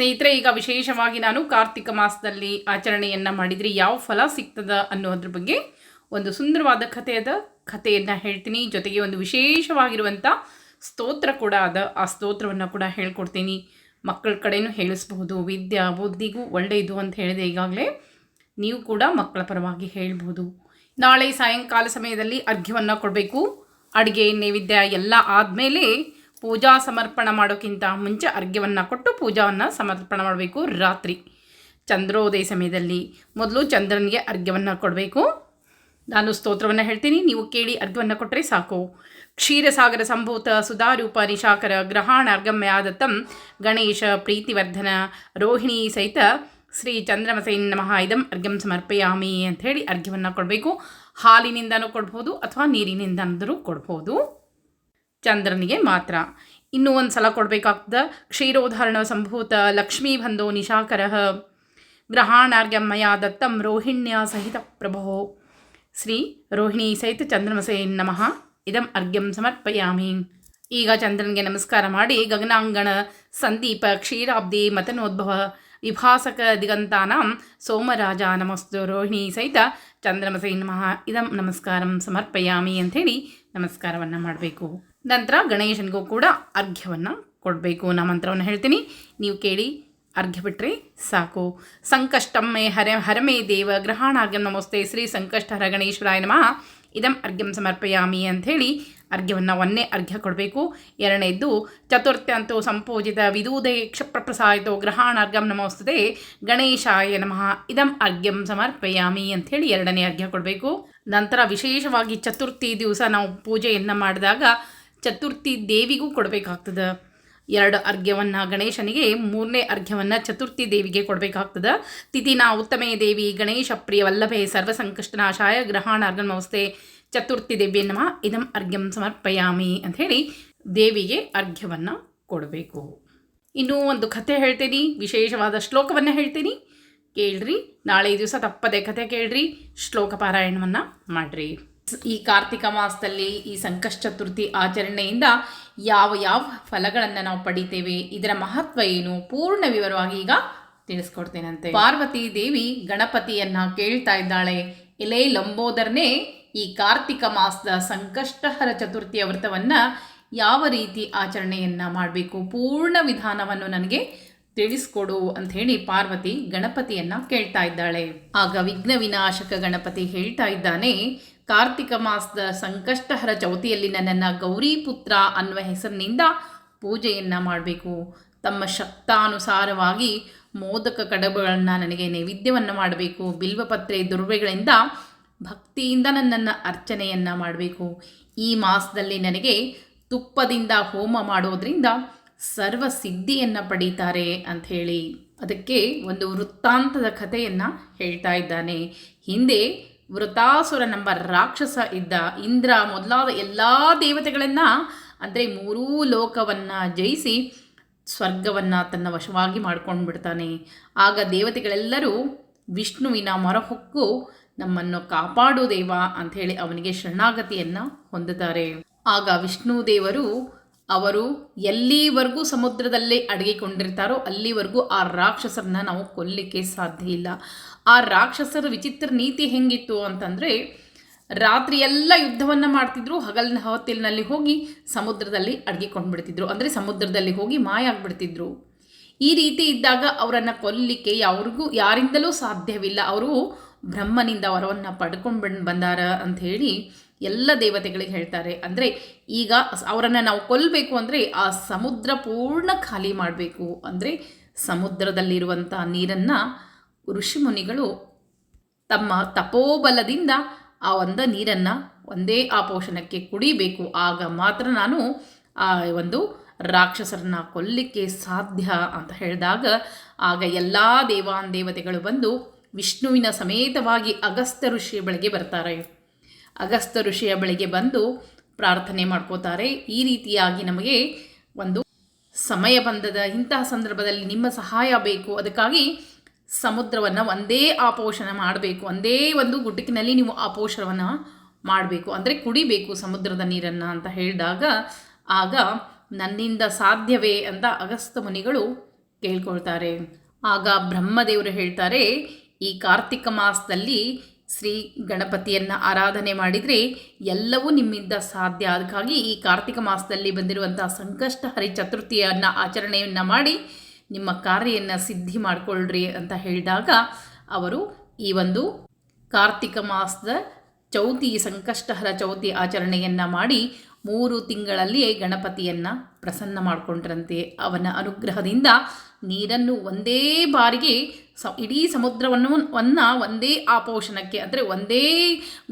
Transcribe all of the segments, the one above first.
ಸ್ನೇಹಿತರೆ, ಈಗ ವಿಶೇಷವಾಗಿ ನಾನು ಕಾರ್ತಿಕ ಮಾಸದಲ್ಲಿ ಆಚರಣೆಯನ್ನು ಮಾಡಿದರೆ ಯಾವ ಫಲ ಸಿಗ್ತದ ಅನ್ನೋದ್ರ ಬಗ್ಗೆ ಒಂದು ಸುಂದರವಾದ ಕಥೆಯದ ಕಥೆಯನ್ನು ಹೇಳ್ತೀನಿ. ಜೊತೆಗೆ ಒಂದು ವಿಶೇಷವಾಗಿರುವಂಥ ಸ್ತೋತ್ರ ಕೂಡ ಅದ. ಆ ಸ್ತೋತ್ರವನ್ನು ಕೂಡ ಹೇಳ್ಕೊಡ್ತೀನಿ. ಮಕ್ಕಳ ಕಡೆಯೂ ಹೇಳಿಸ್ಬಹುದು. ವಿದ್ಯಾ ಬುದ್ಧಿಗೂ ಒಳ್ಳೆಯದು ಅಂತ ಹೇಳಿದೆ ಈಗಾಗಲೇ. ನೀವು ಕೂಡ ಮಕ್ಕಳ ಪರವಾಗಿ ಹೇಳ್ಬೋದು ನಾಳೆ ಸಾಯಂಕಾಲ ಸಮಯದಲ್ಲಿ ಅರ್ಘ್ಯವನ್ನು ಕೊಡಬೇಕು. ಅಡುಗೆ, ನೈವೇದ್ಯ ಎಲ್ಲ ಆದಮೇಲೆ ಪೂಜಾ ಸಮರ್ಪಣ ಮಾಡೋಕ್ಕಿಂತ ಮುಂಚೆ ಅರ್ಘ್ಯವನ್ನು ಕೊಟ್ಟು ಪೂಜಾವನ್ನು ಸಮರ್ಪಣೆ ಮಾಡಬೇಕು ರಾತ್ರಿ. ಚಂದ್ರೋದಯ ಸಮಯದಲ್ಲಿ ಮೊದಲು ಚಂದ್ರನಿಗೆ ಅರ್ಘ್ಯವನ್ನು ಕೊಡಬೇಕು. ನಾನು ಸ್ತೋತ್ರವನ್ನು ಹೇಳ್ತೀನಿ, ನೀವು ಕೇಳಿ ಅರ್ಘ್ಯವನ್ನು ಕೊಟ್ಟರೆ ಸಾಕು. ಕ್ಷೀರಸಾಗರ ಸಂಭೂತ ಸುಧಾರೂಪ ನಿಶಾಕರ ಗ್ರಹಾಣ ಅರ್ಗಮ್ಯಾದತ್ತಂ ಗಣೇಶ ಪ್ರೀತಿವರ್ಧನ ರೋಹಿಣಿ ಸಹಿತ ಶ್ರೀ ಚಂದ್ರಮಸೈನ್ ನಮಃ ಇದಂ ಅರ್ಘ್ಯಂ ಸಮರ್ಪಯಾಮಿ ಅಂಥೇಳಿ ಅರ್ಘ್ಯವನ್ನು ಕೊಡಬೇಕು. ಹಾಲಿನಿಂದನೂ ಕೊಡ್ಬೋದು ಅಥವಾ ನೀರಿನಿಂದನೂ ಕೊಡ್ಬೋದು. ಚಂದ್ರನಿಗೆ ಮಾತ್ರ. ಇನ್ನೂ ಒಂದು ಸಲ ಕೊಡಬೇಕಾಗ್ತದೆ. ಕ್ಷೀರೋಧಾರಣ ಸಂಭೂತ ಲಕ್ಷ್ಮೀ ಬಂಧೋ ನಿಶಾಕರ. ಗ್ರಹಾಣಾರ್ಘ್ಯಮಯ ದತ್ತಂ ರೋಹಿಣ್ಯ ಸಹಿತ ಪ್ರಭೋ. ಶ್ರೀ ರೋಹಿಣಿ ಸಹಿತ ಚಂದ್ರಮಸೇ ನಮಃ. ಇದಂ ಅರ್ಘ್ಯಂ ಸಮರ್ಪಯಾಮಿ. ಈಗ ಚಂದ್ರನಿಗೆ ನಮಸ್ಕಾರ ಮಾಡಿ ಗಗನಾಂಗಣ, ಸಂದೀಪ, ಕ್ಷೀರಾಬ್ಧಿ, ಮತನೋದ್ಭವ, ವಿಭಾಸಕ, ದಿಗಂತಾನಾಂ, ಸೋಮರಾಜ ನಮಸ್ತು ರೋಹಿಣಿ ಸಹಿತ ಚಂದ್ರಮಸೇ ನಮಃ. ಇದಂ ನಮಸ್ಕಾರಂ ಸಮರ್ಪಯಾಮಿ ಅಂಥೇಳಿ ನಮಸ್ಕಾರವನ್ನು ಮಾಡಬೇಕು. ನಂತರ ಗಣೇಶನಿಗೂ ಕೂಡ ಅರ್ಘ್ಯವನ್ನು ಕೊಡಬೇಕು. ನಾ ಮಂತ್ರವನ್ನು ಹೇಳ್ತೀನಿ. ನೀವು ಕೇಳಿ, ಅರ್ಘ್ಯ ಬಿಟ್ಟರೆ ಸಾಕು. ಸಂಕಷ್ಟಮ್ಮೆ ಹರ ಹರಮೇ ದೇವ ಗ್ರಹಣಾರ್ಘ್ಯಂ ನಮಸ್ತೆ. ಶ್ರೀ ಸಂಕಷ್ಟ ಹರ ಗಣೇಶ್ವರಾಯ ನಮಃ. ಇದಂ ಅರ್ಘ್ಯಂ ಸಮರ್ಪಯಾಮಿ ಅಂಥೇಳಿ ಅರ್ಘ್ಯವನ್ನು ಒಂದೇ ಅರ್ಘ್ಯ ಕೊಡಬೇಕು. ಎರಡನೇದ್ದು ಅಂತೂ ಸಂಪೂಜಿತ ವಿದೂದೇ ಕ್ಷಪ್ರಪ್ರಸಾಯಿತೋ ಗ್ರಹಾಣಾರ್ಘ್ಯಂ ನಮೋಸ್ತದೆ ಗಣೇಶಾಯ ನಮಃ. ಇದಂ ಅರ್ಘ್ಯಂ ಸಮರ್ಪಯಾಮಿ ಅಂಥೇಳಿ ಎರಡನೇ ಅರ್ಘ್ಯ ಕೊಡಬೇಕು. ನಂತರ ವಿಶೇಷವಾಗಿ ಚತುರ್ಥಿ ದಿವಸ ನಾವು ಪೂಜೆಯನ್ನು ಮಾಡಿದಾಗ ಚತುರ್ಥಿ ದೇವಿಗೂ ಕೊಡಬೇಕಾಗ್ತದೆ. ಎರಡು ಅರ್ಘ್ಯವನ್ನು ಗಣೇಶನಿಗೆ, ಮೂರನೇ ಅರ್ಘ್ಯವನ್ನು ಚತುರ್ಥಿ ದೇವಿಗೆ ಕೊಡಬೇಕಾಗ್ತದೆ. ತಿಥಿನ ಉತ್ತಮೇ ದೇವಿ, ಗಣೇಶ ಪ್ರಿಯ ವಲ್ಲಭೆ ಸರ್ವಸಂಕಷ್ಟನಾಶಾಯ ಗ್ರಹಣ ನಮಸ್ತೆ, ಚತುರ್ಥಿ ದೇವಿಯ ನಮ, ಇದಂ ಅರ್ಘ್ಯಂ ಸಮರ್ಪಯಾಮಿ ಅಂಥೇಳಿ ದೇವಿಗೆ ಅರ್ಘ್ಯವನ್ನು ಕೊಡಬೇಕು. ಇನ್ನೂ ಒಂದು ಕಥೆ ಹೇಳ್ತೀನಿ, ವಿಶೇಷವಾದ ಶ್ಲೋಕವನ್ನು ಹೇಳ್ತೀನಿ. ಕೇಳ್ರಿ, ನಾಳೆ ದಿವಸ ತಪ್ಪದೆ ಕಥೆ ಕೇಳ್ರಿ, ಶ್ಲೋಕ ಪಾರಾಯಣವನ್ನು ಮಾಡ್ರಿ. ಈ ಕಾರ್ತಿಕ ಮಾಸದಲ್ಲಿ ಈ ಸಂಕಷ್ಟ ಚತುರ್ಥಿ ಆಚರಣೆಯಿಂದ ಯಾವ ಯಾವ ಫಲಗಳನ್ನು ನಾವು ಪಡಿತೇವೆ, ಇದರ ಮಹತ್ವ ಏನು, ಪೂರ್ಣ ವಿವರವಾಗಿ ಈಗ ತಿಳಿಸ್ಕೊಡ್ತೇನಂತೆ. ಪಾರ್ವತಿ ದೇವಿ ಗಣಪತಿಯನ್ನ ಕೇಳ್ತಾ ಇದ್ದಾಳೆ. ಎಲೆ ಲಂಬೋದರ್ನೇ ಈ ಕಾರ್ತಿಕ ಮಾಸದ ಸಂಕಷ್ಟಹರ ಚತುರ್ಥಿಯ ವ್ರತವನ್ನ ಯಾವ ರೀತಿ ಆಚರಣೆಯನ್ನ ಮಾಡಬೇಕು, ಪೂರ್ಣ ವಿಧಾನವನ್ನು ನನಗೆ ತಿಳಿಸ್ಕೊಡು ಅಂತ ಹೇಳಿ ಪಾರ್ವತಿ ಗಣಪತಿಯನ್ನ ಕೇಳ್ತಾ ಇದ್ದಾಳೆ. ಆಗ ವಿಘ್ನ ವಿನಾಶಕ ಗಣಪತಿ ಹೇಳ್ತಾ ಇದ್ದಾನೆ ಕಾರ್ತಿಕ ಮಾಸದ ಸಂಕಷ್ಟಹರ ಚೌತಿಯಲ್ಲಿ ನನ್ನನ್ನು ಗೌರಿ ಪುತ್ರ ಅನ್ನುವ ಹೆಸರಿನಿಂದ ಪೂಜೆಯನ್ನು ಮಾಡಬೇಕು. ತಮ್ಮ ಶಕ್ತಾನುಸಾರವಾಗಿ ಮೋದಕ ಕಡಬುಗಳನ್ನು ನನಗೆ ನೈವೇದ್ಯವನ್ನು ಮಾಡಬೇಕು. ಬಿಲ್ವಪತ್ರೆ ದುರ್ವೆಗಳಿಂದ ಭಕ್ತಿಯಿಂದ ನನ್ನನ್ನು ಅರ್ಚನೆಯನ್ನು ಮಾಡಬೇಕು. ಈ ಮಾಸದಲ್ಲಿ ನನಗೆ ತುಪ್ಪದಿಂದ ಹೋಮ ಮಾಡೋದರಿಂದ ಸರ್ವ ಸಿದ್ಧಿಯನ್ನು ಪಡೀತಾರೆ ಹೇಳಿ. ಅದಕ್ಕೆ ಒಂದು ವೃತ್ತಾಂತದ ಕಥೆಯನ್ನು ಹೇಳ್ತಾ ಇದ್ದಾನೆ. ಹಿಂದೆ ವೃತಾಸುರನೆಂಬ ರಾಕ್ಷಸ ಇದ್ದ ಇಂದ್ರ ಮೊದಲಾದ ಎಲ್ಲ ದೇವತೆಗಳನ್ನು, ಅಂದರೆ ಮೂರೂ ಲೋಕವನ್ನು ಜಯಿಸಿ ಸ್ವರ್ಗವನ್ನು ತನ್ನ ವಶವಾಗಿ ಮಾಡ್ಕೊಂಡು ಬಿಡ್ತಾನೆ. ಆಗ ದೇವತೆಗಳೆಲ್ಲರೂ ವಿಷ್ಣುವಿನ ಮೊರಹೊಕ್ಕು ನಮ್ಮನ್ನು ಕಾಪಾಡು ದೇವ ಅಂಥೇಳಿ ಅವನಿಗೆ ಶರಣಾಗತಿಯನ್ನು ಹೊಂದುತ್ತಾರೆ. ಆಗ ವಿಷ್ಣು ದೇವರು ಅವರು ಎಲ್ಲಿವರೆಗೂ ಸಮುದ್ರದಲ್ಲೇ ಅಡಗಿಕೊಂಡಿರ್ತಾರೋ ಅಲ್ಲಿವರೆಗೂ ಆ ರಾಕ್ಷಸರನ್ನ ನಾವು ಕೊಲ್ಲಿಕ್ಕೆ ಸಾಧ್ಯ ಇಲ್ಲ. ಆ ರಾಕ್ಷಸರ ವಿಚಿತ್ರ ನೀತಿ ಹೆಂಗಿತ್ತು ಅಂತಂದರೆ ರಾತ್ರಿ ಎಲ್ಲ ಯುದ್ಧವನ್ನು ಮಾಡ್ತಿದ್ರು, ಹಗಲಿನ ಹೊತ್ತಿಲಿನಲ್ಲಿ ಹೋಗಿ ಸಮುದ್ರದಲ್ಲಿ ಅಡಗಿಕೊಂಡು ಬಿಡ್ತಿದ್ರು ಅಂದರೆ ಸಮುದ್ರದಲ್ಲಿ ಹೋಗಿ ಮಾಯ ಆಗಿಬಿಡ್ತಿದ್ರು ಈ ರೀತಿ ಇದ್ದಾಗ ಅವರನ್ನು ಕೊಲ್ಲಿಕ್ಕೆ ಯಾರಿಗೂ ಯಾರಿಂದಲೂ ಸಾಧ್ಯವಿಲ್ಲ. ಅವರು ಬ್ರಹ್ಮನಿಂದ ವರವನ್ನು ಪಡ್ಕೊಂಡು ಬಂದಾರ ಅಂಥೇಳಿ ಎಲ್ಲ ದೇವತೆಗಳಿಗೆ ಹೇಳ್ತಾರೆ. ಅಂದರೆ ಈಗ ಅವರನ್ನು ನಾವು ಕೊಲ್ಲಬೇಕು ಅಂದರೆ ಆ ಸಮುದ್ರ ಪೂರ್ಣ ಖಾಲಿ ಮಾಡಬೇಕು. ಅಂದರೆ ಸಮುದ್ರದಲ್ಲಿರುವಂಥ ನೀರನ್ನು ಋಷಿಮುನಿಗಳು ತಮ್ಮ ತಪೋಬಲದಿಂದ ಆ ಒಂದು ನೀರನ್ನು ಒಂದೇ ಆ ಪೋಷಣಕ್ಕೆ ಕುಡಿಬೇಕು. ಆಗ ಮಾತ್ರ ನಾನು ಆ ಒಂದು ರಾಕ್ಷಸರನ್ನ ಕೊಲ್ಲಿಕ್ಕೆ ಸಾಧ್ಯ ಅಂತ ಹೇಳಿದಾಗ ಆಗ ಎಲ್ಲ ದೇವಾನ್ ದೇವತೆಗಳು ಬಂದು ವಿಷ್ಣುವಿನ ಸಮೇತವಾಗಿ ಅಗಸ್ತ್ಯ ಋಷಿಯ ಬಳಿಗೆ ಬರ್ತಾರೆ. ಅಗಸ್ತ್ಯ ಋಷಿಯ ಬಳಿಗೆ ಬಂದು ಪ್ರಾರ್ಥನೆ ಮಾಡ್ಕೋತಾರೆ. ಈ ರೀತಿಯಾಗಿ ನಮಗೆ ಒಂದು ಸಮಯ ಬಂದದ, ಇಂತಹ ಸಂದರ್ಭದಲ್ಲಿ ನಿಮ್ಮ ಸಹಾಯ ಬೇಕು. ಅದಕ್ಕಾಗಿ ಸಮುದ್ರವನ್ನು ಒಂದೇ ಆಪೋಷಣ ಮಾಡಬೇಕು. ಒಂದೇ ಒಂದು ಗುಡ್ಡಕ್ಕಿನಲ್ಲಿ ನೀವು ಆಪೋಷಣವನ್ನು ಮಾಡಬೇಕು. ಅಂದರೆ ಕುಡಿಬೇಕು ಸಮುದ್ರದ ನೀರನ್ನು ಅಂತ ಹೇಳಿದಾಗ ಆಗ ನನ್ನಿಂದ ಸಾಧ್ಯವೇ ಅಂತ ಅಗಸ್ತ ಮುನಿಗಳು ಕೇಳ್ಕೊಳ್ತಾರೆ. ಆಗ ಬ್ರಹ್ಮದೇವರು ಹೇಳ್ತಾರೆ, ಈ ಕಾರ್ತಿಕ ಮಾಸದಲ್ಲಿ ಶ್ರೀ ಗಣಪತಿಯನ್ನು ಆರಾಧನೆ ಮಾಡಿದರೆ ಎಲ್ಲವೂ ನಿಮ್ಮಿಂದ ಸಾಧ್ಯ. ಅದಕ್ಕಾಗಿ ಈ ಕಾರ್ತಿಕ ಮಾಸದಲ್ಲಿ ಬಂದಿರುವಂಥ ಸಂಕಷ್ಟ ಹರಿ ಚತುರ್ಥಿಯನ್ನು ಆಚರಣೆಯನ್ನು ಮಾಡಿ ನಿಮ್ಮ ಕಾರ್ಯವನ್ನು ಸಿದ್ಧಿ ಮಾಡಿಕೊಳ್ಳ್ರಿ ಅಂತ ಹೇಳಿದಾಗ ಅವರು ಈ ಒಂದು ಕಾರ್ತಿಕ ಮಾಸದ ಚೌತಿ ಸಂಕಷ್ಟಹರ ಚೌತಿ ಆಚರಣೆಯನ್ನು ಮಾಡಿ ಮೂರು ತಿಂಗಳಲ್ಲಿಯೇ ಗಣಪತಿಯನ್ನು ಪ್ರಸನ್ನ ಮಾಡಿಕೊಂಡ್ರಂತೆ. ಅವನ ಅನುಗ್ರಹದಿಂದ ನೀರನ್ನು ಒಂದೇ ಬಾರಿಗೆ ಸ, ಇಡೀ ಸಮುದ್ರವನ್ನು ವನ್ನ ಒಂದೇ ಆಪೋಷಣಕ್ಕೆ ಅಂದರೆ ಒಂದೇ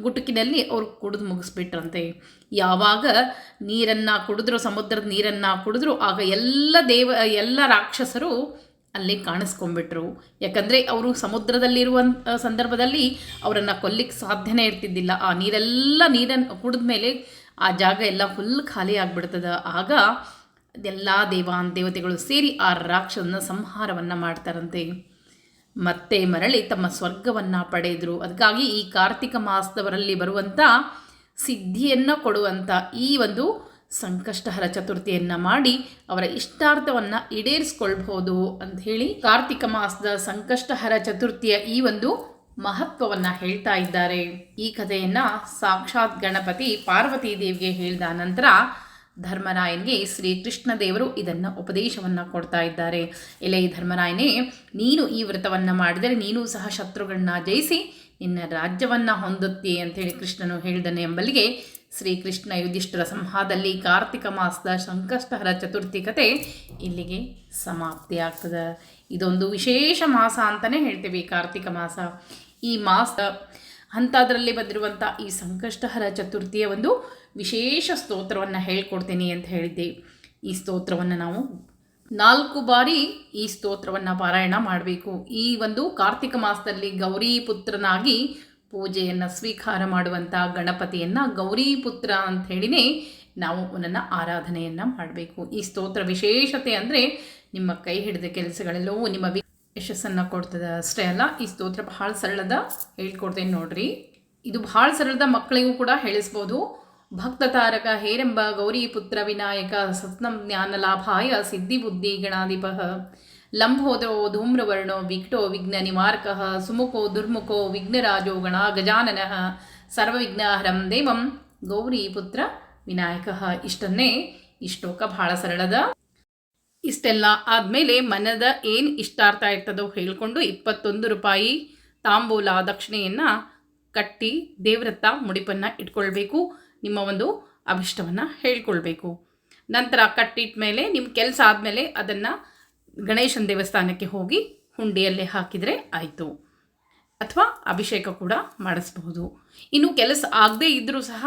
ಗುಟುಕಿನಲ್ಲಿ ಅವರು ಕುಡಿದು ಮುಗಿಸ್ಬಿಟ್ರಂತೆ. ಯಾವಾಗ ನೀರನ್ನು ಕುಡಿದ್ರು, ಸಮುದ್ರದ ನೀರನ್ನು ಕುಡಿದ್ರು, ಆಗ ಎಲ್ಲ ದೇವ, ಎಲ್ಲ ರಾಕ್ಷಸರು ಅಲ್ಲಿ ಕಾಣಿಸ್ಕೊಂಡ್ಬಿಟ್ರು. ಯಾಕಂದರೆ ಅವರು ಸಮುದ್ರದಲ್ಲಿರುವಂಥ ಸಂದರ್ಭದಲ್ಲಿ ಅವರನ್ನು ಕೊಲ್ಲಿಕ್ಕೆ ಸಾಧ್ಯನೇ ಇರ್ತಿದ್ದಿಲ್ಲ. ಆ ನೀರೆಲ್ಲ ನೀರನ್ನು ಕುಡಿದ ಮೇಲೆ ಆ ಜಾಗ ಎಲ್ಲ ಫುಲ್ ಖಾಲಿ ಆಗಿಬಿಡ್ತದೆ. ಆಗ ಎಲ್ಲ ದೇವಾನ್, ದೇವತೆಗಳು ಸೇರಿ ಆ ರಾಕ್ಷಸನ ಸಂಹಾರವನ್ನು ಮಾಡ್ತಾರಂತೆ. ಮತ್ತೆ ಮರಳಿ ತಮ್ಮ ಸ್ವರ್ಗವನ್ನು ಪಡೆದರು. ಅದಕ್ಕಾಗಿ ಈ ಕಾರ್ತಿಕ ಮಾಸದವರಲ್ಲಿ ಬರುವಂಥ ಸಿದ್ಧಿಯನ್ನು ಕೊಡುವಂಥ ಈ ಒಂದು ಸಂಕಷ್ಟಹರ ಚತುರ್ಥಿಯನ್ನು ಮಾಡಿ ಅವರ ಇಷ್ಟಾರ್ಥವನ್ನು ಈಡೇರಿಸ್ಕೊಳ್ಬಹುದು ಅಂತ ಹೇಳಿ ಕಾರ್ತಿಕ ಮಾಸದ ಸಂಕಷ್ಟಹರ ಚತುರ್ಥಿಯ ಈ ಒಂದು ಮಹತ್ವವನ್ನು ಹೇಳ್ತಾ ಇದ್ದಾರೆ. ಈ ಕಥೆಯನ್ನು ಸಾಕ್ಷಾತ್ ಗಣಪತಿ ಪಾರ್ವತಿ ದೇವಿಗೆ ಹೇಳಿದ ನಂತರ ಧರ್ಮರಾಯನಿಗೆ ಶ್ರೀಕೃಷ್ಣ ದೇವರು ಇದನ್ನು ಉಪದೇಶವನ್ನು ಕೊಡ್ತಾ ಇದ್ದಾರೆ. ಎಲೆ ಧರ್ಮರಾಯನೇ, ನೀನು ಈ ವ್ರತವನ್ನು ಮಾಡಿದರೆ ನೀನು ಸಹ ಶತ್ರುಗಳನ್ನ ಜಯಿಸಿ ನಿನ್ನ ರಾಜ್ಯವನ್ನು ಹೊಂದುತ್ತೀಯ ಅಂತೇಳಿ ಕೃಷ್ಣನು ಹೇಳಿದನೆ ಎಂಬಲ್ಲಿಗೆ ಶ್ರೀಕೃಷ್ಣ ಯುಧಿಷ್ಠರ ಸಂಹಾದಲ್ಲಿ ಕಾರ್ತಿಕ ಮಾಸದ ಸಂಕಷ್ಟಹರ ಚತುರ್ಥಿ ಕತೆ ಇಲ್ಲಿಗೆ ಸಮಾಪ್ತಿ ಆಗ್ತದೆ. ಇದೊಂದು ವಿಶೇಷ ಮಾಸ ಅಂತಲೇ ಹೇಳ್ತೀವಿ ಕಾರ್ತಿಕ ಮಾಸ. ಈ ಮಾಸ ಅಂಥದ್ರಲ್ಲಿ ಬಂದಿರುವಂಥ ಈ ಸಂಕಷ್ಟಹರ ಚತುರ್ಥಿಯ ಒಂದು ವಿಶೇಷ ಸ್ತೋತ್ರವನ್ನು ಹೇಳ್ಕೊಡ್ತೀನಿ ಅಂತ ಹೇಳಿದ್ದೆ. ಈ ಸ್ತೋತ್ರವನ್ನು ನಾವು ನಾಲ್ಕು ಬಾರಿ ಈ ಸ್ತೋತ್ರವನ್ನು ಪಾರಾಯಣ ಮಾಡಬೇಕು. ಈ ಒಂದು ಕಾರ್ತಿಕ ಮಾಸದಲ್ಲಿ ಗೌರಿ ಪುತ್ರನಾಗಿ ಪೂಜೆಯನ್ನು ಸ್ವೀಕಾರ ಮಾಡುವಂಥ ಗಣಪತಿಯನ್ನು ಗೌರಿ ಪುತ್ರ ಅಂತ ಹೇಳಿನೇ ನಾವು ಅವನನ್ನು ಆರಾಧನೆಯನ್ನು ಮಾಡಬೇಕು. ಈ ಸ್ತೋತ್ರ ವಿಶೇಷತೆ ಅಂದರೆ ನಿಮ್ಮ ಕೈ ಹಿಡಿದ ಕೆಲಸಗಳೆಲ್ಲವೂ ನಿಮ್ಮ ಯಶಸ್ಸನ್ನು ಕೊಡ್ತದೆ ಅಷ್ಟೇ ಅಲ್ಲ, ಈ ಸ್ತೋತ್ರ ಬಹಳ ಸರಳದ ಹೇಳ್ಕೊಡ್ತೇನೆ ನೋಡ್ರಿ. ಇದು ಬಹಳ ಸರಳದ ಮಕ್ಕಳಿಗೂ ಕೂಡ ಹೇಳಿಸ್ಬೋದು. ಭಕ್ತ ತಾರಕ ಹೇರೆಂಬ ಗೌರಿ ಪುತ್ರ ವಿನಾಯಕ ಸತ್ನಂ ಜ್ಞಾನ ಲಾಭಾಯ ಸಿದ್ಧಿ ಬುದ್ಧಿ ಗಣಾಧಿಪ ಲಂಬೋದೋ ಧೂಮ್ರವರ್ಣೋ ವಿಕ್ಟೋ ವಿಘ್ನ ನಿವಾರಕ ಸುಮುಖೋ ದುರ್ಮುಖೋ ವಿಘ್ನರಾಜೋ ಗಣ ಗಜಾನನ. ಸರ್ವವಿಘ್ನಹರಂ ದೇವಂ ಗೌರಿ ಪುತ್ರ ವಿನಾಯಕ. ಇಷ್ಟನ್ನೇ ಈ ಶ್ಲೋಕ ಬಹಳ ಸರಳದ ಇಷ್ಟೆಲ್ಲ ಆದಮೇಲೆ ಮನದ ಏನು ಇಷ್ಟಾರ್ಥ ಇರ್ತದೋ ಹೇಳಿಕೊಂಡು ಇಪ್ಪತ್ತೊಂದು ರೂಪಾಯಿ ತಾಂಬೂಲ ದಕ್ಷಿಣೆಯನ್ನು ಕಟ್ಟಿ ದೇವ್ರತ್ತ ಮುಡಿಪನ್ನು ಇಟ್ಕೊಳ್ಬೇಕು, ನಿಮ್ಮ ಒಂದು ಅಭಿಷ್ಟವನ್ನು ಹೇಳ್ಕೊಳ್ಬೇಕು. ನಂತರ ಕಟ್ಟಿಟ್ಟ ಮೇಲೆ ನಿಮ್ಮ ಕೆಲಸ ಆದಮೇಲೆ ಅದನ್ನು ಗಣೇಶನ ದೇವಸ್ಥಾನಕ್ಕೆ ಹೋಗಿ ಹುಂಡಿಯಲ್ಲೇ ಹಾಕಿದರೆ ಆಯಿತು. ಅಥವಾ ಅಭಿಷೇಕ ಕೂಡ ಮಾಡಿಸ್ಬಹುದು. ಇನ್ನು ಕೆಲಸ ಆಗದೇ ಇದ್ದರೂ ಸಹ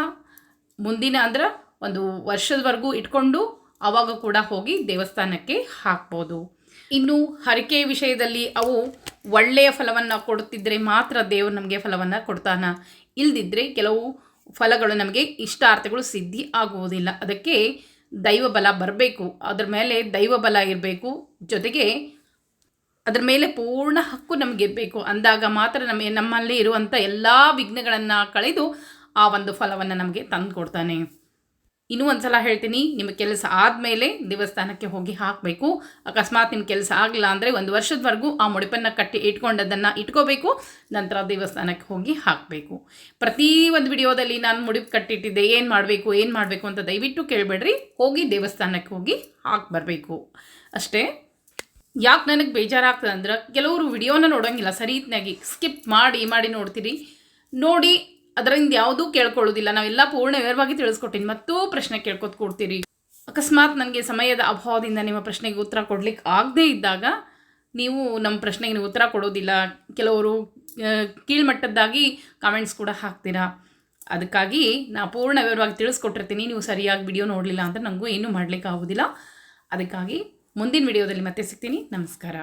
ಮುಂದಿನ ಅಂದ್ರೆ ಒಂದು ವರ್ಷದವರೆಗೂ ಇಟ್ಕೊಂಡು ಆವಾಗ ಕೂಡ ಹೋಗಿ ದೇವಸ್ಥಾನಕ್ಕೆ ಹಾಕ್ಬೋದು. ಇನ್ನು ಹರಕೆ ವಿಷಯದಲ್ಲಿ ಅವು ಒಳ್ಳೆಯ ಫಲವನ್ನು ಕೊಡುತ್ತಿದ್ದರೆ ಮಾತ್ರ ದೇವರು ನಮಗೆ ಫಲವನ್ನು ಕೊಡ್ತಾನ. ಇಲ್ದಿದ್ದರೆ ಕೆಲವು ಫಲಗಳು ನಮಗೆ ಇಷ್ಟಾರ್ಥಗಳು ಸಿದ್ಧಿ ಆಗುವುದಿಲ್ಲ. ಅದಕ್ಕೆ ದೈವ ಬಲ ಬರಬೇಕು. ಅದರ ಮೇಲೆ ದೈವ ಬಲ ಇರಬೇಕು. ಜೊತೆಗೆ ಅದರ ಮೇಲೆ ಪೂರ್ಣ ಹಕ್ಕು ನಮಗಿರಬೇಕು ಅಂದಾಗ ಮಾತ್ರ ನಮಗೆ ನಮ್ಮಲ್ಲಿ ಇರುವಂಥ ಎಲ್ಲ ವಿಘ್ನಗಳನ್ನು ಕಳೆದು ಆ ಒಂದು ಫಲವನ್ನು ನಮಗೆ ತಂದು ಕೊಡ್ತಾನೆ ಇನ್ನೂ ಒಂದು ಸಲ ಹೇಳ್ತೀನಿ, ನಿಮ್ಮ ಕೆಲಸ ಆದಮೇಲೆ ದೇವಸ್ಥಾನಕ್ಕೆ ಹೋಗಿ ಹಾಕಬೇಕು. ಅಕಸ್ಮಾತ್ ನಿಮ್ಮ ಕೆಲಸ ಆಗಲಿಲ್ಲ ಅಂದರೆ ಒಂದು ವರ್ಷದವರೆಗೂ ಆ ಮುಡಿಪನ್ನು ಕಟ್ಟಿ ಇಟ್ಕೊಂಡದನ್ನು ಇಟ್ಕೋಬೇಕು, ನಂತರ ದೇವಸ್ಥಾನಕ್ಕೆ ಹೋಗಿ ಹಾಕಬೇಕು. ಪ್ರತಿ ಒಂದು ವಿಡಿಯೋದಲ್ಲಿ ನಾನು ಮುಡಿಪು ಕಟ್ಟಿಟ್ಟಿದ್ದೆ, ಏನು ಮಾಡಬೇಕು ಏನು ಮಾಡಬೇಕು ಅಂತ ದಯವಿಟ್ಟು ಕೇಳಬೇಡ್ರಿ. ಹೋಗಿ ದೇವಸ್ಥಾನಕ್ಕೆ ಹೋಗಿ ಹಾಕಿ ಬರಬೇಕು. ಅಷ್ಟೇ, ಯಾಕೆ ನನಗೆ ಬೇಜಾರಾಗ್ತದೆ ಅಂದ್ರೆ ಕೆಲವರು ವಿಡಿಯೋನ ನೋಡೋಂಗಿಲ್ಲ ಸರಿಯಾಗಿ ಸ್ಕಿಪ್ ಮಾಡಿ ಮಾಡಿ ನೋಡ್ತೀರಿ. ನೋಡಿ ಅದರಿಂದ ಯಾವುದೂ ಕೇಳ್ಕೊಳ್ಳೋದಿಲ್ಲ. ನಾವೆಲ್ಲ ಪೂರ್ಣ ವಿವರವಾಗಿ ತಿಳಿಸ್ಕೊಟ್ಟಿನಿ. ಮತ್ತು ಪ್ರಶ್ನೆ ಕೇಳ್ಕೊತ ಕೊಡ್ತೀರಿ. ಅಕಸ್ಮಾತ್ ನನಗೆ ಸಮಯದ ಅಭಾವದಿಂದ ನಿಮ್ಮ ಪ್ರಶ್ನೆಗೆ ಉತ್ತರ ಕೊಡ್ಲಿಕ್ಕೆ ಆಗದೇ ಇದ್ದಾಗ ನೀವು ನಮ್ಮ ಪ್ರಶ್ನೆಗೆ ಉತ್ತರ ಕೊಡೋದಿಲ್ಲ. ಕೆಲವರು ಕೀಳ್ಮಟ್ಟದ್ದಾಗಿ ಕಾಮೆಂಟ್ಸ್ ಕೂಡ ಹಾಕ್ತೀರಾ. ಅದಕ್ಕಾಗಿ ನಾ ಪೂರ್ಣ ವಿವರವಾಗಿ ತಿಳಿಸ್ಕೊಟ್ಟಿರ್ತೀನಿ. ನೀವು ಸರಿಯಾಗಿ ವಿಡಿಯೋ ನೋಡಲಿಲ್ಲ ಅಂದರೆ ನನಗೂ ಏನೂ ಮಾಡಲಿಕ್ಕೆ ಆಗೋದಿಲ್ಲ ಅದಕ್ಕಾಗಿ ಮುಂದಿನ ವಿಡಿಯೋದಲ್ಲಿ ಮತ್ತೆ ಸಿಗ್ತೀನಿ. ನಮಸ್ಕಾರ.